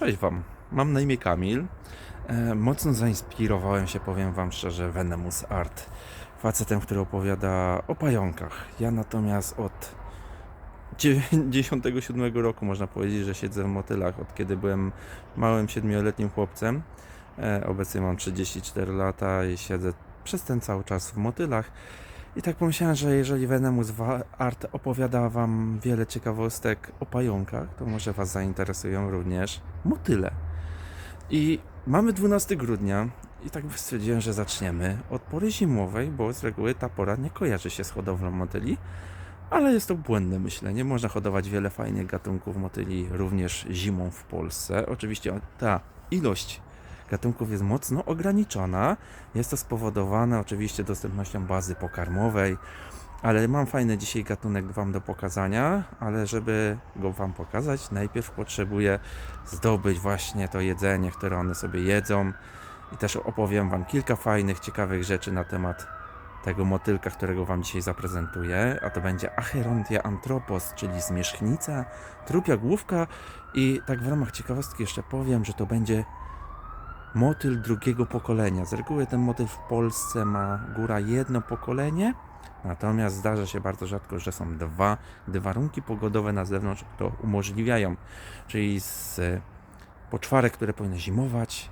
Cześć Wam, mam na imię Kamil. E, mocno zainspirowałem się, powiem Wam szczerze, Venomous Art. Facetem, który opowiada o pająkach. Ja natomiast od 97 roku można powiedzieć, że siedzę w motylach, od kiedy byłem małym, siedmioletnim chłopcem. E, obecnie mam 34 lata i siedzę przez ten cały czas w motylach. I tak pomyślałem, że jeżeli Venomous Wa- Art opowiada Wam wiele ciekawostek o pająkach, to może Was zainteresują również motyle. I mamy 12 grudnia i tak stwierdziłem, że zaczniemy od pory zimowej, bo z reguły ta pora nie kojarzy się z hodowlą motyli, ale jest to błędne myślenie. Można hodować wiele fajnych gatunków motyli również zimą w Polsce. Oczywiście ta ilość gatunków jest mocno ograniczona. Jest to spowodowane oczywiście dostępnością bazy pokarmowej, ale mam fajny dzisiaj gatunek Wam do pokazania, ale żeby go Wam pokazać, najpierw potrzebuję zdobyć właśnie to jedzenie, które one sobie jedzą i też opowiem Wam kilka fajnych, ciekawych rzeczy na temat tego motylka, którego Wam dzisiaj zaprezentuję, a to będzie Acherontia anthropos, czyli zmierzchnica, trupia główka i tak w ramach ciekawostki jeszcze powiem, że to będzie motyl drugiego pokolenia. Z reguły ten motyl w Polsce ma góra jedno pokolenie, natomiast zdarza się bardzo rzadko, że są dwa, gdy warunki pogodowe na zewnątrz to umożliwiają. Czyli z e, poczwarek, które powinny zimować,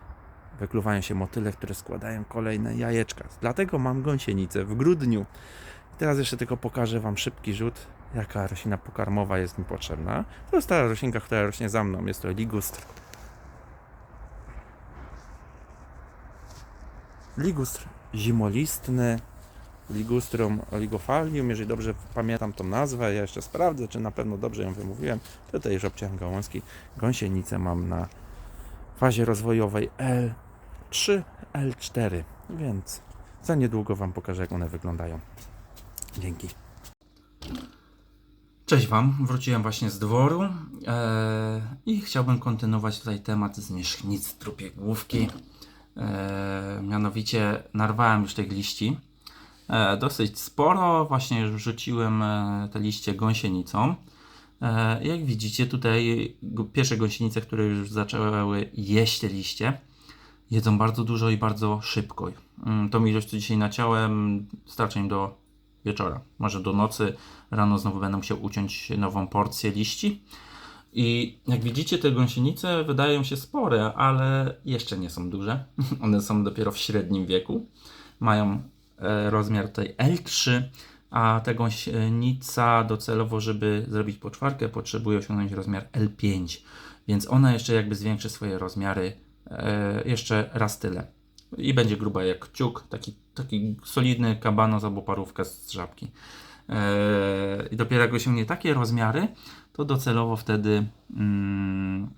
wykluwają się motyle, które składają kolejne jajeczka. Dlatego mam gąsienicę w grudniu. Teraz jeszcze tylko pokażę Wam szybki rzut, jaka roślina pokarmowa jest mi potrzebna. To jest ta roślinka, która rośnie za mną. Jest to ligustr. Ligustr zimolistny, Ligustrum oligofalium, jeżeli dobrze pamiętam tą nazwę, ja jeszcze sprawdzę, czy na pewno dobrze ją wymówiłem. Tutaj już obciąłem gałązki. Gąsienicę mam na fazie rozwojowej L3, L4, więc za niedługo Wam pokażę, jak one wyglądają. Dzięki. Cześć Wam, wróciłem właśnie z dworu e, i chciałbym kontynuować tutaj temat zmierzchnic trupie główki. E, mianowicie narwałem już tych liści. E, dosyć sporo, właśnie już wrzuciłem e, te liście gąsienicą. Jak widzicie tutaj pierwsze gąsienice, które już zaczęły jeść te liście, jedzą bardzo dużo i bardzo szybko. Mm, Tą ilość, co dzisiaj naciąłem, starczy im do wieczora, może do nocy. Rano znowu będę musiał uciąć nową porcję liści. I jak widzicie, te gąsienice wydają się spore, ale jeszcze nie są duże. One są dopiero w średnim wieku. Mają e, rozmiar tej L3, a ta gąsienica docelowo, żeby zrobić poczwarkę, potrzebuje osiągnąć rozmiar L5. Więc ona jeszcze jakby zwiększy swoje rozmiary e, jeszcze raz tyle. I będzie gruba jak kciuk, taki, taki solidny kabanos albo parówka z żabki. Eee, I dopiero jak osiągnie takie rozmiary, to docelowo wtedy mm,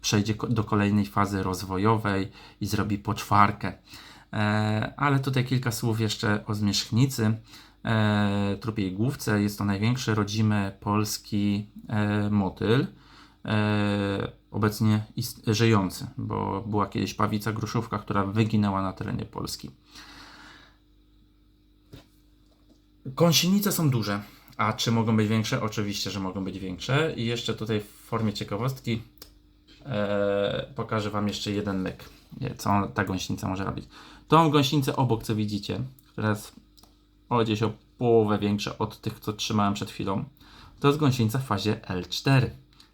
przejdzie do kolejnej fazy rozwojowej i zrobi poczwarkę. Eee, ale tutaj kilka słów jeszcze o zmierzchnicy. Eee, trupiej główce jest to największy rodzimy polski e, motyl. E, obecnie żyjący, bo była kiedyś pawica gruszówka, która wyginęła na terenie Polski. Gąsienice są duże. A czy mogą być większe? Oczywiście, że mogą być większe. I jeszcze tutaj w formie ciekawostki e, pokażę Wam jeszcze jeden myk, co on- ta gąsienica może robić. Tą gąsienicę obok, co widzicie, która jest o gdzieś o połowę większa od tych, co trzymałem przed chwilą, to jest gąsienica w fazie L4.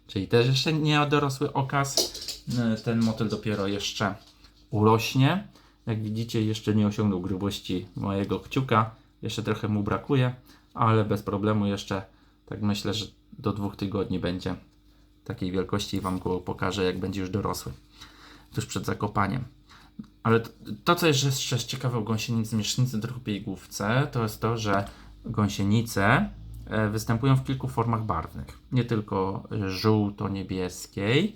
Czyli też jeszcze nie dorosły okaz. E, Ten motyl dopiero jeszcze urośnie. Jak widzicie, jeszcze nie osiągnął grubości mojego kciuka. Jeszcze trochę mu brakuje, ale bez problemu jeszcze, tak myślę, że do dwóch tygodni będzie takiej wielkości i Wam go pokażę, jak będzie już dorosły. Tuż przed zakopaniem. Ale to, to co jest jeszcze ciekawe o gąsienicy miesznicy drugiej główce, to jest to, że gąsienice e, występują w kilku formach barwnych. Nie tylko żółto-niebieskiej.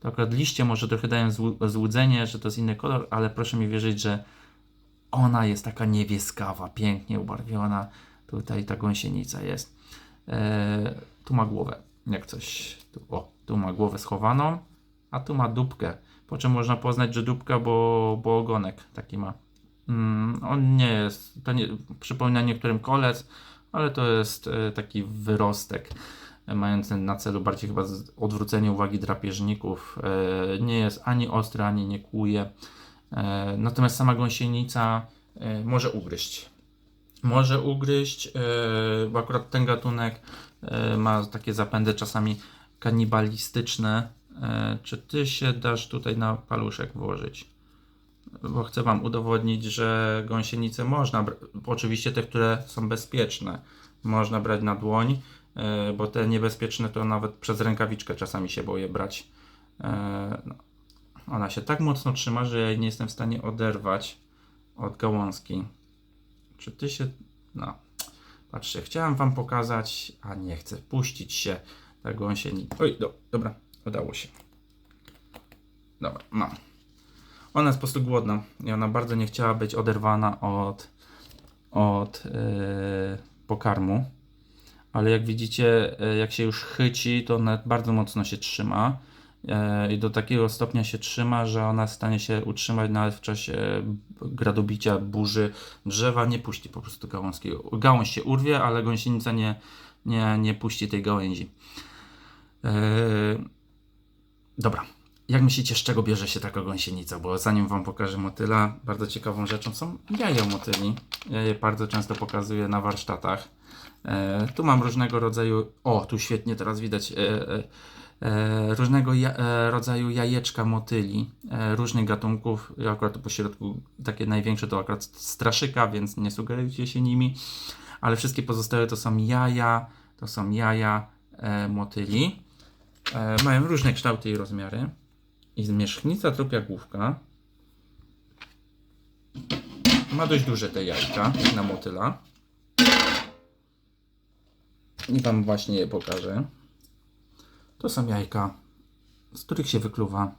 To akurat liście może trochę dają złu- złudzenie, że to jest inny kolor, ale proszę mi wierzyć, że ona jest taka niebieskawa, pięknie ubarwiona. Tutaj ta gąsienica jest. E, tu ma głowę, jak coś. Tu, o, tu ma głowę schowaną, a tu ma dupkę. Po czym można poznać, że dupka, bo, bo ogonek taki ma. Mm, on nie jest, to nie, przypomina niektórym kolec, ale to jest e, taki wyrostek. e, mający na celu bardziej chyba odwrócenie uwagi drapieżników. E, Nie jest ani ostry, ani nie kłuje. E, Natomiast sama gąsienica e, może ugryźć. Może ugryźć, e, bo akurat ten gatunek e, ma takie zapędy czasami kanibalistyczne. E, Czy ty się dasz tutaj na paluszek włożyć? Bo chcę Wam udowodnić, że gąsienice można, oczywiście te, które są bezpieczne, można brać na dłoń, bo te niebezpieczne to nawet przez rękawiczkę czasami się boję brać. No. Ona się tak mocno trzyma, że ja jej nie jestem w stanie oderwać od gałązki. Czy ty się. No. Patrzcie, chciałem wam pokazać, a nie chcę puścić się ta gąsienica. Oj, do, dobra, udało się. Dobra, mam. Ona jest po prostu głodna i ona bardzo nie chciała być oderwana od, od yy, pokarmu. Ale jak widzicie, yy, jak się już chyci, to ona bardzo mocno się trzyma. Yy, I do takiego stopnia się trzyma, że ona stanie się utrzymać nawet w czasie gradobicia, burzy drzewa. Nie puści po prostu gałązki. Gałąź się urwie, ale gąsienica nie, nie, nie puści tej gałęzi. Yy, dobra. Jak myślicie, z czego bierze się taka gąsienica? Bo zanim Wam pokażę motyla, bardzo ciekawą rzeczą są jaja motyli. Ja je bardzo często pokazuję na warsztatach. E, tu mam różnego rodzaju, o tu świetnie teraz widać, e, e, e, różnego ja, e, rodzaju jajeczka motyli, e, różnych gatunków. Akurat po środku takie największe to akurat straszyka, więc nie sugerujcie się nimi. Ale wszystkie pozostałe to są jaja, to są jaja e, motyli. E, mają różne kształty i rozmiary. I zmierzchnica trupia główka ma dość duże te jajka, na motyla. I Wam właśnie je pokażę. To są jajka, z których się wykluwa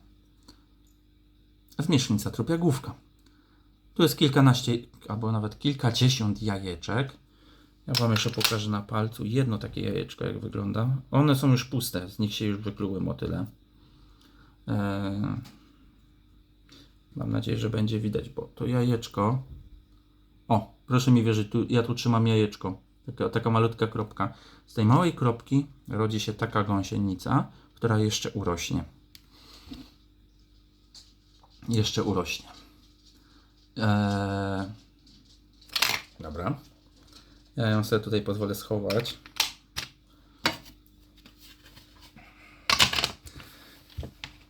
zmierzchnica trupia główka. Tu jest kilkanaście, albo nawet kilkadziesiąt jajeczek. Ja Wam jeszcze pokażę na palcu jedno takie jajeczko, jak wygląda. One są już puste, z nich się już wykluły motyle. Eee, Mam nadzieję, że będzie widać, bo to jajeczko. O, proszę mi wierzyć, tu, ja tu trzymam jajeczko. Taka, taka malutka kropka. Z tej małej kropki rodzi się taka gąsienica, która jeszcze urośnie. Jeszcze urośnie. Eee, dobra. Ja ją sobie tutaj pozwolę schować.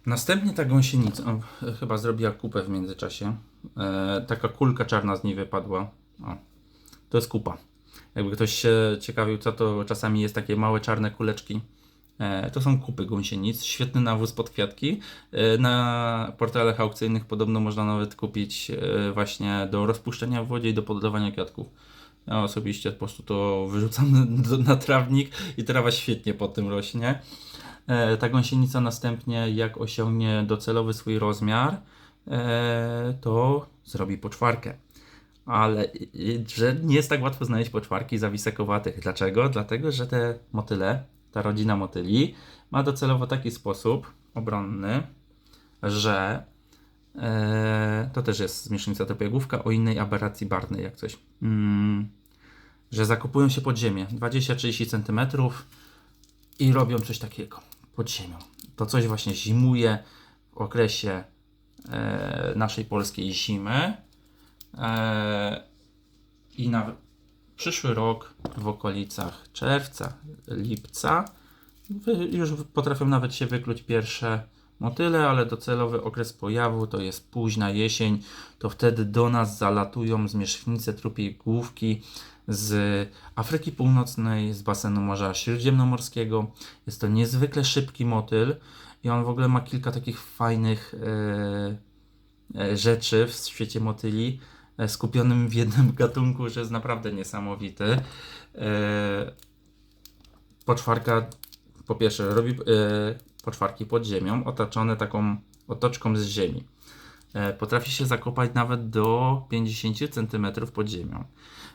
Następnie ta gąsienica, o, chyba zrobiła kupę w międzyczasie. E, taka kulka czarna z niej wypadła. O, to jest kupa. Jakby ktoś się ciekawił, co to czasami jest takie małe czarne kuleczki. E, to są kupy gąsienic. Świetny nawóz pod kwiatki. E, na portalach aukcyjnych podobno można nawet kupić e, właśnie do rozpuszczenia w wodzie i do podlewania kwiatków. Ja osobiście po prostu to wyrzucam na trawnik i trawa świetnie po tym rośnie. Ta gąsienica następnie, jak osiągnie docelowy swój rozmiar, to zrobi poczwarkę. Ale że nie jest tak łatwo znaleźć poczwarki zawisekowatych. Dlaczego? Dlatego, że te motyle, ta rodzina motyli, ma docelowo taki sposób obronny, że e, to też jest zmieszczennica tropiegłówka o innej aberracji barwnej, jak coś. Mm, że zakopują się pod ziemię 20-30 cm i robią coś takiego pod ziemią. To coś właśnie zimuje w okresie e, naszej polskiej zimy. E, I na przyszły rok w okolicach czerwca, lipca już potrafią nawet się wykluć pierwsze motyle, ale docelowy okres pojawu to jest późna jesień. To wtedy do nas zalatują zmierzchnice trupiej główki z Afryki Północnej, z basenu Morza Śródziemnomorskiego. Jest to niezwykle szybki motyl i on w ogóle ma kilka takich fajnych e, e, rzeczy w świecie motyli skupionym w jednym gatunku, że jest naprawdę niesamowity. E, poczwarka po pierwsze robi e, poczwarki pod ziemią, otaczone taką otoczką z ziemi. E, potrafi się zakopać nawet do 50 cm pod ziemią.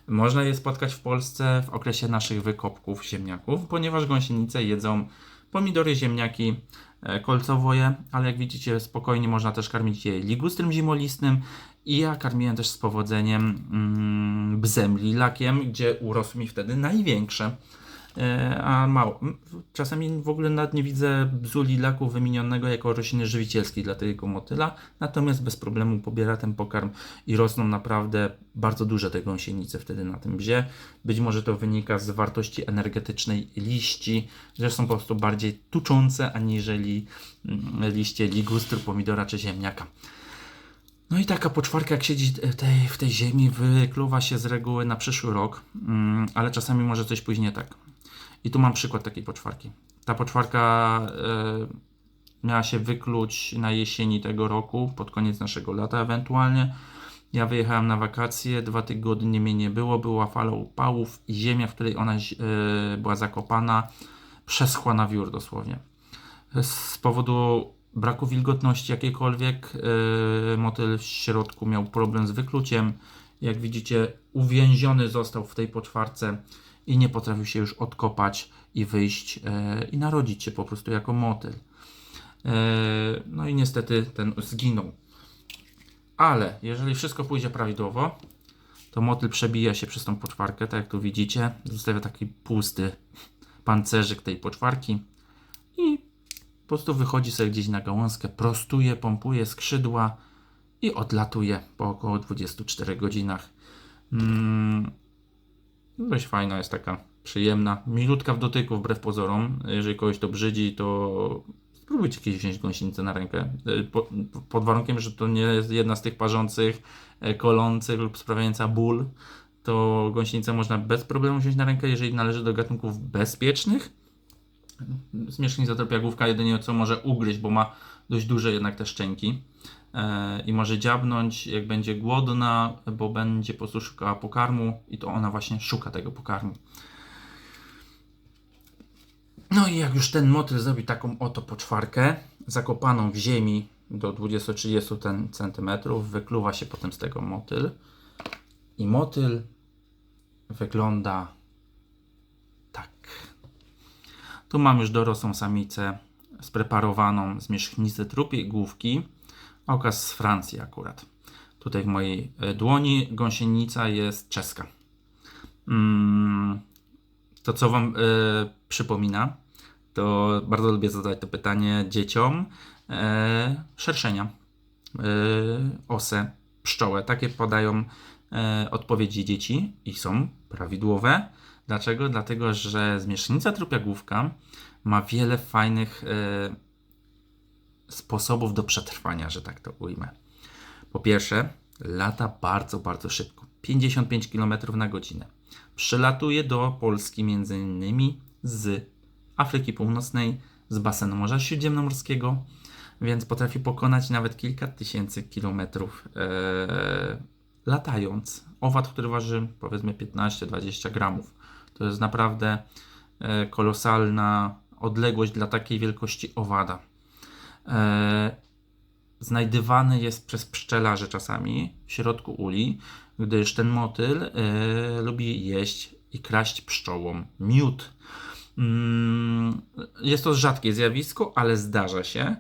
Można je spotkać w Polsce w okresie naszych wykopków ziemniaków, ponieważ gąsienice jedzą pomidory, ziemniaki, e, kolcowoje, ale jak widzicie spokojnie można też karmić je ligustrem zimolistnym i ja karmiłem też z powodzeniem mm, bzem lilakiem, gdzie urosły mi wtedy największe. e, a mało. Czasami w ogóle nawet nie widzę bzu lilaku wymienionego jako rośliny żywicielskiej dla tego motyla, natomiast bez problemu pobiera ten pokarm i rosną naprawdę bardzo duże te gąsienice wtedy na tym bzie. Być może to wynika z wartości energetycznej liści, że są po prostu bardziej tuczące aniżeli mm, liście ligustru, pomidora czy ziemniaka. No i taka poczwarka, jak siedzi tej, w tej ziemi, wykluwa się z reguły na przyszły rok, mm, ale czasami może coś pójść nie tak. I tu mam przykład takiej poczwarki. Ta poczwarka e, miała się wykluć na jesieni tego roku, pod koniec naszego lata ewentualnie. Ja wyjechałem na wakacje, dwa tygodnie mnie nie było, była fala upałów i ziemia, w której ona e, była zakopana, przeschła na wiór dosłownie. Z powodu braku wilgotności jakiejkolwiek yy, motyl w środku miał problem z wykluciem. Jak widzicie, uwięziony został w tej poczwarce i nie potrafił się już odkopać i wyjść yy, i narodzić się po prostu jako motyl. Yy, no i niestety ten zginął. Ale jeżeli wszystko pójdzie prawidłowo, to motyl przebija się przez tą poczwarkę, tak jak tu widzicie. Zostawia taki pusty pancerzyk tej poczwarki i po prostu wychodzi sobie gdzieś na gałązkę, prostuje, pompuje skrzydła i odlatuje po około 24 godzinach. Mm, dość fajna jest taka, przyjemna, milutka w dotyku wbrew pozorom. Jeżeli kogoś to brzydzi, to spróbujcie kiedyś wziąć gąsienicę na rękę. Y, po- Pod warunkiem, że to nie jest jedna z tych parzących, e, kolących lub sprawiająca ból, to gąsienicę można bez problemu wziąć na rękę, jeżeli należy do gatunków bezpiecznych Zmierzchnica tropiagłówka jedynie co może ugryźć, bo ma dość duże jednak te szczęki e, i może dziabnąć jak będzie głodna, bo będzie po prostu szukała pokarmu i to ona właśnie szuka tego pokarmu. No i jak już ten motyl zrobi taką oto poczwarkę, zakopaną w ziemi do 20-30 ten- centymetrów, wykluwa się potem z tego motyl i motyl wygląda tak. Tu mam już dorosłą samicę spreparowaną z mieszchnicy trupiej główki. Okaz z Francji akurat. Tutaj w mojej e, dłoni gąsienica jest czeska. Mm, to co Wam e, przypomina, to bardzo lubię zadać to pytanie dzieciom. E, szerszenia, osę, pszczołę. Takie podają odpowiedzi dzieci i są prawidłowe. Dlaczego? Dlatego, że zmierzchnica trupiagłówka ma wiele fajnych e, sposobów do przetrwania, że tak to ujmę. Po pierwsze, lata bardzo, bardzo szybko. 55 km na godzinę. Przylatuje do Polski między innymi z Afryki Północnej, z basenu Morza Śródziemnomorskiego, więc potrafi pokonać nawet kilka tysięcy kilometrów e, latając. Owad, który waży powiedzmy 15-20 gramów. To jest naprawdę e, kolosalna odległość dla takiej wielkości owada. E, znajdywany jest przez pszczelarzy czasami w środku uli, gdyż ten motyl e, lubi jeść i kraść pszczołom miód. Mm, jest to rzadkie zjawisko, ale zdarza się.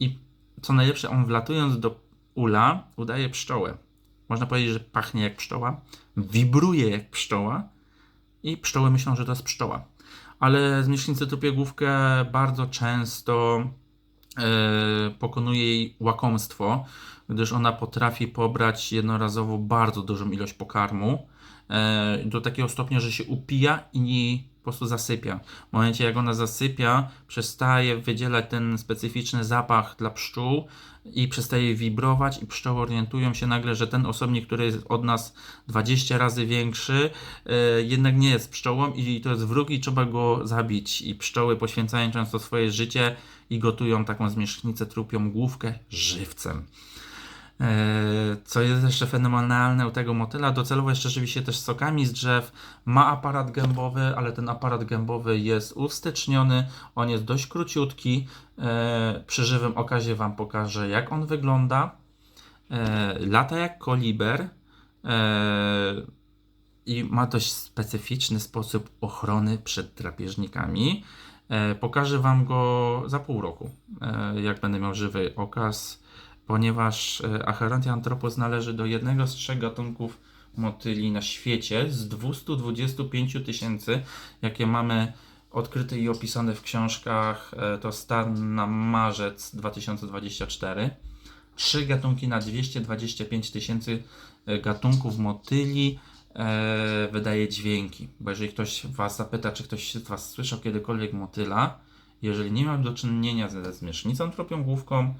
I co najlepsze, on wlatując do ula, udaje pszczołę. Można powiedzieć, że pachnie jak pszczoła, wibruje jak pszczoła i pszczoły myślą, że to jest pszczoła. Ale zmierzchnicy trupiegłówkę bardzo często e, pokonuje jej łakomstwo, gdyż ona potrafi pobrać jednorazowo bardzo dużą ilość pokarmu do takiego stopnia, że się upija i po prostu zasypia. W momencie jak ona zasypia, przestaje wydzielać ten specyficzny zapach dla pszczół i przestaje wibrować i pszczoły orientują się nagle, że ten osobnik, który jest od nas 20 razy większy, e, jednak nie jest pszczołą i to jest wróg i trzeba go zabić. I pszczoły poświęcają często swoje życie i gotują taką zmierzchnicę trupią główkę żywcem. E, Co jest jeszcze fenomenalne u tego motyla, docelowo jeszcze żywi się też sokami z drzew, ma aparat gębowy, ale ten aparat gębowy jest ustyczniony, on jest dość króciutki. E, Przy żywym okazie Wam pokażę jak on wygląda. E, Lata jak koliber i ma dość specyficzny sposób ochrony przed drapieżnikami. Pokażę Wam go za pół roku, jak będę miał żywy okaz ponieważ e, Acherontia anthropus należy do jednego z trzech gatunków motyli na świecie z 225 tysięcy, jakie mamy odkryte i opisane w książkach. E, To stan na marzec 2024. Trzy gatunki na 225 tysięcy e, gatunków motyli wydaje dźwięki. Bo jeżeli ktoś Was zapyta, czy ktoś z Was słyszał kiedykolwiek motyla, jeżeli nie miał do czynienia ze zmierzchnicą tropiągłówką,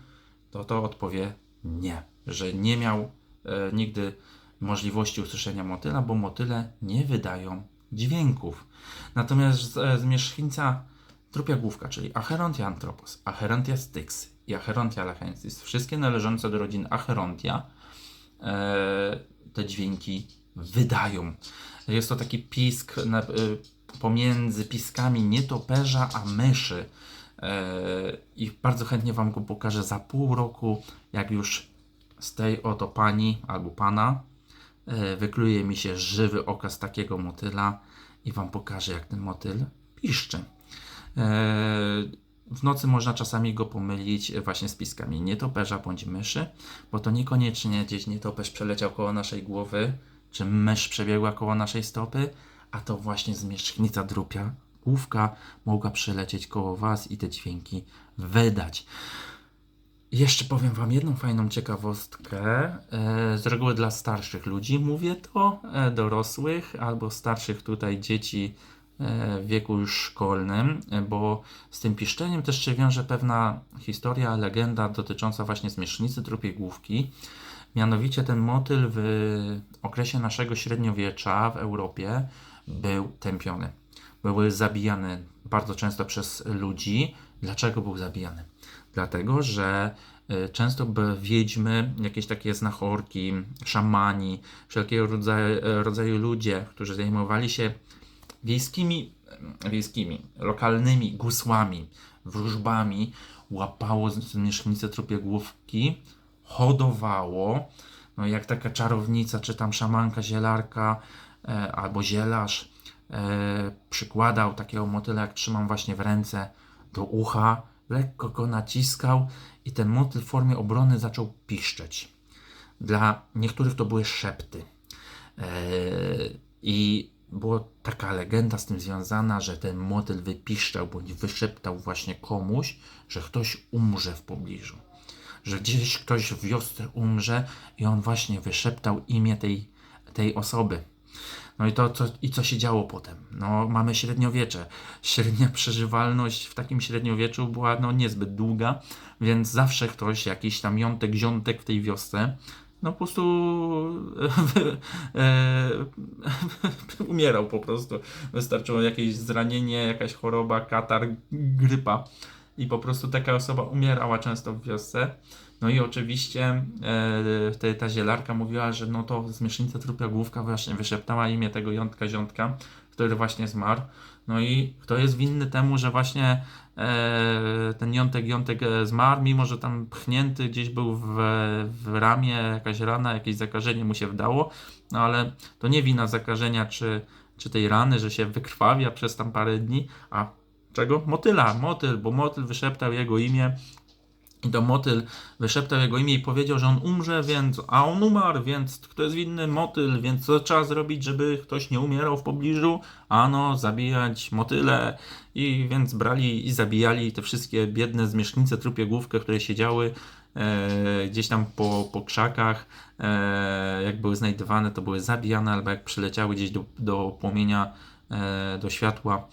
to to odpowie nie, że nie miał e, nigdy możliwości usłyszenia motyla, bo motyle nie wydają dźwięków. Natomiast e, zmierzchnica tropiagłówka, czyli Acherontia anthropos, Acherontia styx i Acherontia lachensis, wszystkie należące do rodziny Acherontia, e, te dźwięki wydają. Jest to taki pisk na, e, pomiędzy piskami nietoperza a myszy. I bardzo chętnie Wam go pokażę za pół roku, jak już z tej oto pani albo pana e, wykluje mi się żywy okaz takiego motyla i Wam pokażę, jak ten motyl piszczy. E, w nocy można czasami go pomylić właśnie z piskami nietoperza bądź myszy, bo to niekoniecznie gdzieś nietoperz przeleciał koło naszej głowy, czy mysz przebiegła koło naszej stopy, a to właśnie zmierzchnica drupia główka mogła przelecieć koło Was i te dźwięki wydać. Jeszcze powiem Wam jedną fajną ciekawostkę. E, Z reguły dla starszych ludzi mówię to, e, dorosłych albo starszych tutaj dzieci e, w wieku już szkolnym, bo z tym piszczeniem też się wiąże pewna historia, legenda dotycząca właśnie zmierzchnicy trupiej główki. Mianowicie ten motyl w okresie naszego średniowiecza w Europie był tępiony. Były zabijane bardzo często przez ludzi. Dlaczego był zabijany? Dlatego, że y, często wiedźmy, jakieś takie znachorki, szamani, wszelkiego rodzaju, rodzaju ludzie, którzy zajmowali się wiejskimi, wiejskimi, lokalnymi gusłami, wróżbami, łapało z- zmierzchnicę tropiegłówki, hodowało, no jak taka czarownica, czy tam szamanka, zielarka, e, albo zielarz, e, przykładał takiego motyla, jak trzymam właśnie w ręce, do ucha, lekko go naciskał i ten motyl w formie obrony zaczął piszczeć. Dla niektórych to były szepty. E, I była taka legenda z tym związana, że ten motyl wypiszczał bądź wyszeptał właśnie komuś, że ktoś umrze w pobliżu. Że gdzieś ktoś w wiosce umrze i on właśnie wyszeptał imię tej, tej osoby. No i to, co, i co się działo potem? No, mamy średniowiecze. Średnia przeżywalność w takim średniowieczu była no, niezbyt długa, więc zawsze ktoś, jakiś tam jątek, ziątek w tej wiosce, no po prostu e, umierał po prostu. Wystarczyło jakieś zranienie, jakaś choroba, katar, grypa i po prostu taka osoba umierała często w wiosce. No i oczywiście e, ta zielarka mówiła, że no to zmiesznica trupia główka właśnie wyszeptała imię tego jątka ziątka, który właśnie zmarł. No i kto jest winny temu, że właśnie e, ten jątek jątek e, zmarł, mimo że tam pchnięty gdzieś był w, w ramię, jakaś rana, jakieś zakażenie mu się wdało, no ale to nie wina zakażenia czy, czy tej rany, że się wykrwawia przez tam parę dni, a czego? Motyla, motyl, bo motyl wyszeptał jego imię to motyl wyszeptał jego imię i powiedział, że on umrze, więc, a on umarł, więc kto jest winny? Motyl, więc co trzeba zrobić, żeby ktoś nie umierał w pobliżu? Ano, zabijać motyle. I więc brali i zabijali te wszystkie biedne zmierzchnice, trupie główkę, które siedziały e, gdzieś tam po, po krzakach. E, jak były znajdowane, to były zabijane, albo jak przyleciały gdzieś do, do płomienia, e, do światła,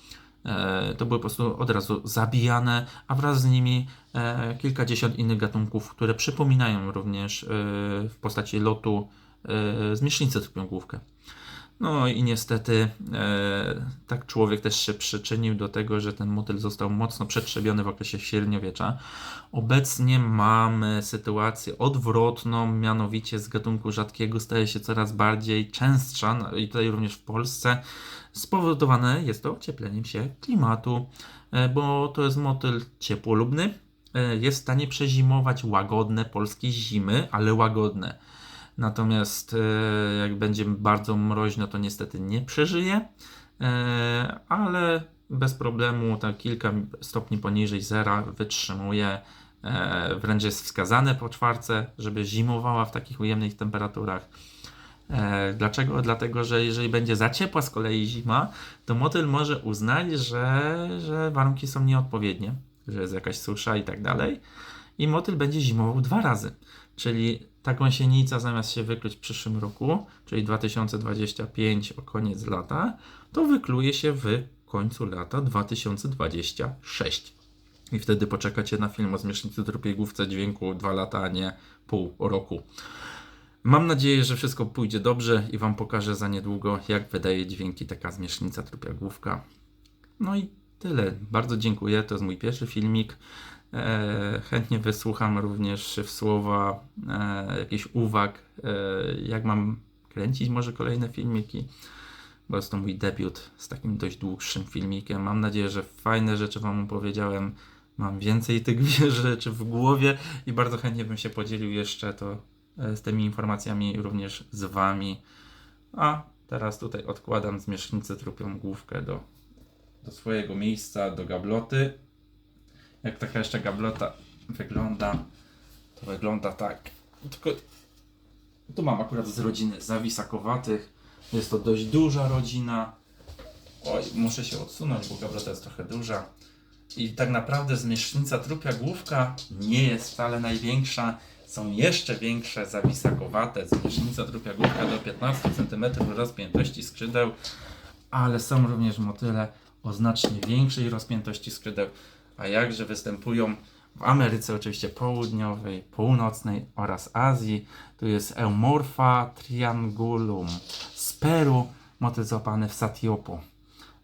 to były po prostu od razu zabijane, a wraz z nimi e, kilkadziesiąt innych gatunków, które przypominają również e, w postaci lotu e, zmierzchnicy tropiągłówkę. No i niestety e, tak człowiek też się przyczynił do tego, że ten motyl został mocno przetrzebiony w okresie średniowiecza. Obecnie mamy sytuację odwrotną, mianowicie z gatunku rzadkiego staje się coraz bardziej częstsza no i tutaj również w Polsce. Spowodowane jest to ociepleniem się klimatu, e, bo to jest motyl ciepłolubny, e, jest w stanie przezimować łagodne polskie zimy, ale łagodne. Natomiast e, jak będzie bardzo mroźno, to niestety nie przeżyje, ale bez problemu tak kilka stopni poniżej zera wytrzymuje. Wręcz jest wskazane po czwarce, żeby zimowała w takich ujemnych temperaturach. E, dlaczego? Dlatego, że jeżeli będzie za ciepła z kolei zima, to motyl może uznać, że, że warunki są nieodpowiednie, że jest jakaś susza i tak dalej. I motyl będzie zimował dwa razy. Czyli ta gąsienica zamiast się wykluć w przyszłym roku, czyli 2025 o koniec lata, to wykluje się w końcu lata 2026. I wtedy poczekacie na film o zmierzchnicy tropiegłówce dźwięku 2 lata, a nie pół roku. Mam nadzieję, że wszystko pójdzie dobrze i Wam pokażę za niedługo, jak wydaje dźwięki taka zmierzchnica tropiegłówka. No i tyle. Bardzo dziękuję. To jest mój pierwszy filmik. E, chętnie wysłucham również w słowa e, jakichś uwag, e, jak mam kręcić może kolejne filmiki. Bo jest to mój debiut z takim dość dłuższym filmikiem. Mam nadzieję, że fajne rzeczy Wam opowiedziałem. Mam więcej tych rzeczy w głowie i bardzo chętnie bym się podzielił jeszcze to z tymi informacjami również z Wami. A teraz tutaj odkładam zmierzchnicę trupią główkę do, do swojego miejsca, do gabloty. Jak taka jeszcze gablota wygląda, to wygląda tak. Tylko tu mam akurat z rodziny zawisakowatych. Jest to dość duża rodzina. Oj, muszę się odsunąć, bo gablota jest trochę duża. I tak naprawdę zmierzchnica trupia główka nie jest wcale największa. Są jeszcze większe zawisakowate. Zmierzchnica trupia główka do 15 cm rozpiętości skrzydeł, ale są również motyle o znacznie większej rozpiętości skrzydeł. A jakże występują w Ameryce oczywiście południowej, północnej oraz Azji. Tu jest Eumorpha triangulum z Peru, motyl złapany w Satiopo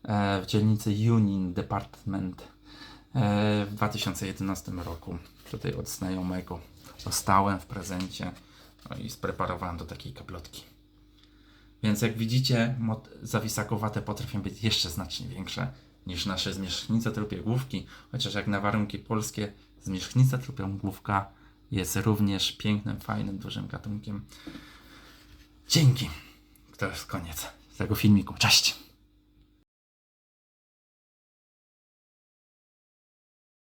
e, w dzielnicy Union Department e, w 2011 roku. Tutaj od znajomego dostałem w prezencie no i spreparowałem do takiej kaplotki. Więc jak widzicie, zawisakowate potrafią być jeszcze znacznie większe niż nasze zmierzchnice tropiegłówki, chociaż jak na warunki polskie zmierzchnica tropiegłówka jest również pięknym, fajnym, dużym gatunkiem. Dzięki. To jest koniec tego filmiku. Cześć!